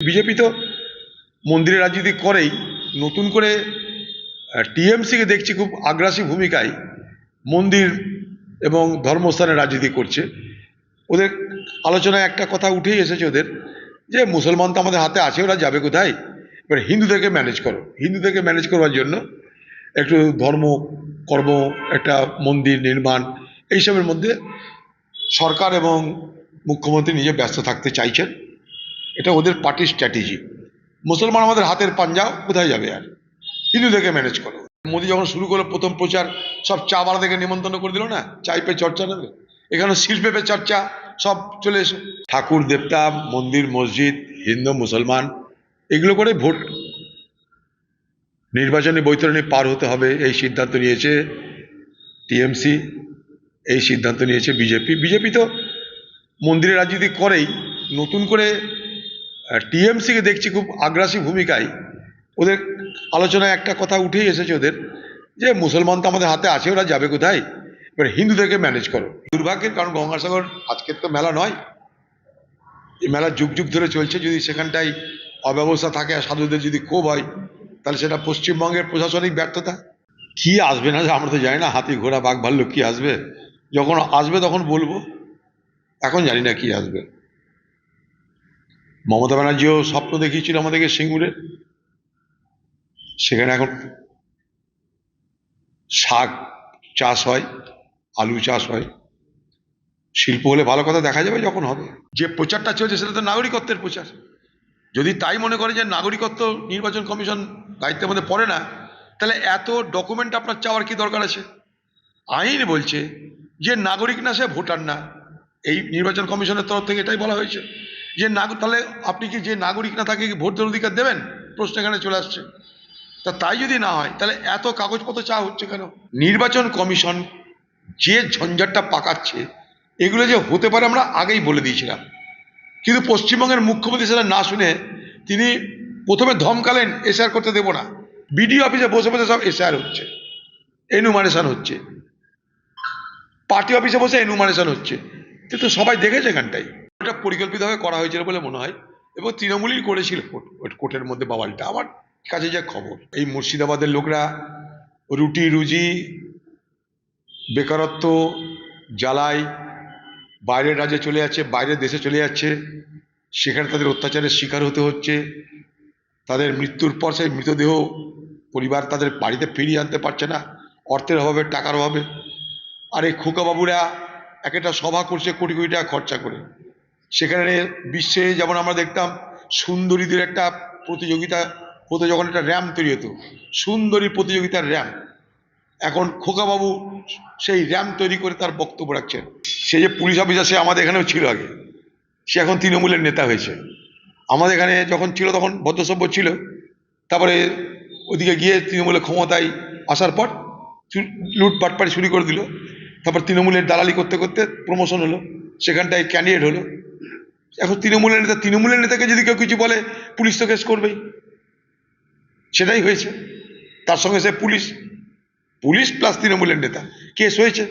BJP তো মন্দিরে রাজনীতি করেই, নতুন করে টিএমসিকে দেখছি খুব আগ্রাসী ভূমিকায় মন্দির এবং ধর্মস্থানে রাজনীতি করছে। ওদের আলোচনায় একটা কথা উঠেই এসেছে ওদের যে, মুসলমান তো আমাদের হাতে আছে, ওরা যাবে কোথায়? এবার হিন্দুদেরকে ম্যানেজ করো। হিন্দুদেরকে ম্যানেজ করবার জন্য একটু ধর্ম কর্ম, একটা মন্দির নির্মাণ, এইসবের মধ্যে সরকার এবং মুখ্যমন্ত্রী নিজে ব্যস্ত থাকতে চাইছেন। এটা ওদের পার্টির স্ট্র্যাটেজি মুসলমান আমাদের হাতের পাঞ্জাও কোথায় যাবে আর? হিন্দু হিন্দুদেরকে ম্যানেজ করো। মোদী যখন শুরু করল প্রথম প্রচার, সব চা বাড়াদেরকে নিমন্ত্রণ করে দিল না? চাই পে চর্চা নেবে এখানে শিল্পে পে চর্চা, সব চলে এসো। ঠাকুর দেবতা, মন্দির, মসজিদ, হিন্দু, মুসলমান, এগুলো করে ভোট। নির্বাচনী বৈতরণী পার হতে হবে, এই সিদ্ধান্ত নিয়েছে টিএমসি, এই সিদ্ধান্ত নিয়েছে বিজেপি। বিজেপি তো মন্দিরের রাজনীতি করেই, নতুন করে টিএমসিকে দেখছি খুব আগ্রাসী ভূমিকায়। ওদের আলোচনায় একটা কথা উঠেই এসেছে ওদের যে, মুসলমান তো আমাদের হাতে আছে, ওরা যাবে কোথায়? এবার হিন্দুদেরকে ম্যানেজ করো। দুর্ভাগ্যের কারণ গঙ্গাসাগর আজকের তো মেলা নয়। এই মেলা যুগ যুগ ধরে চলছে, যদি সেখানটায় অব্যবস্থা থাকে আর সাধুদের যদি ক্ষোভ হয়, তাহলে সেটা পশ্চিমবঙ্গের প্রশাসনিক ব্যর্থতা। কি আসবে না, আমরা তো জানি না, হাতি ঘোড়া, বাঘ ভাল্লুক কি আসবে। যখন আসবে তখন বলব। এখন জানি না কি আসবে। মমতা ব্যানার্জিও স্বপ্ন দেখিয়েছিল আমাদেরকে সিঙ্গুরে সেখানে এখন শাক চাষ হয়, আলু চাষ হয়। শিল্প হলে ভালো কথা দেখা যাবে যখন হবে। যে প্রচারটা চলছে সেটা তো নাগরিকত্বের প্রচার। যদি তাই মনে করে যে নাগরিকত্ব নির্বাচন কমিশন দায়িত্বের মধ্যে পড়ে না, তাহলে এত ডকুমেন্ট আপনার চাওয়ার কি দরকার আছে? আইন বলছে যে নাগরিক না সে ভোটার না। এই নির্বাচন কমিশনের তরফ থেকে এটাই বলা হয়েছে। যে নাগ তাহলে আপনি কি যে নাগরিক না তাকে কি ভোট দেওয়ার অধিকার দেবেন? প্রশ্ন এখানে চলে আসছে। তা তাই যদি না হয়, তাহলে এত কাগজপত্র চাওয়া হচ্ছে কেন? নির্বাচন কমিশন যে ঝঞ্ঝাটটা পাকাচ্ছে, এগুলো যে হতে পারে আমরা আগেই বলে দিয়েছিলাম। কিন্তু পশ্চিমবঙ্গের মুখ্যমন্ত্রী সেটা না শুনে তিনি প্রথমে ধমকালেন, এসআর করতে দেবো না। বিডিও অফিসে বসে বসে সব এসআর হচ্ছে, এনুমারেশন হচ্ছে। পার্টি অফিসে বসে এনুমারেশন হচ্ছে। কিন্তু সবাই দেখেছে এখানটাই ওটা পরিকল্পিতভাবে করা হয়েছিল বলে মনে হয় এবং তৃণমূলই করেছিল কোর্টের মধ্যে বাওয়ালটা। আমার কাছে যা খবর, এই মুর্শিদাবাদের লোকরা রুটি, রুজি, বেকারত্ব জ্বালায়, বাইরের রাজ্যে চলে যাচ্ছে, বাইরের দেশে চলে যাচ্ছে, সেখানে তাদের অত্যাচারের শিকার হতে হচ্ছে, তাদের মৃত্যুর পর সেই মৃতদেহ পরিবার তাদের বাড়িতে ফিরিয়ে আনতে পারছে না, অর্থের অভাবে, টাকার অভাবে। আর এই খোকাবাবুরা এক একটা সভা করছে কোটি কোটি টাকা খরচা করে। সেখানে বিশ্বে যেমন আমরা দেখতাম সুন্দরীদের একটা প্রতিযোগিতা হতো, যখন একটা র্যাম তৈরি হতো, সুন্দরী প্রতিযোগিতার র্যাম। এখন খোকাবাবু সেই র্যাম তৈরি করে তার বক্তব্য রাখছেন। সে যে পুলিশ অফিসার সে আমাদের এখানেও ছিল আগে। সে এখন তৃণমূলের নেতা হয়েছে। আমাদের এখানে যখন ছিল তখন ভদ্রসভ্য ছিল। তারপরে ওদিকে গিয়ে তৃণমূলের ক্ষমতায় আসার পর লুটপাটপাটি শুরু করে দিল। তারপর তৃণমূলের দালালি করতে করতে প্রমোশন হলো। সেখানটায় ক্যান্ডিডেট হলো। এখন তৃণমূলের নেতা, তৃণমূলের নেতাকে যদি কেউ কিছু বলে, পুলিশ তো কেস করবেই। সেটাই হয়েছে। তার সঙ্গে সে পুলিশ পুলিশ প্লাস তৃণমূলের নেতা। কেস হয়েছে।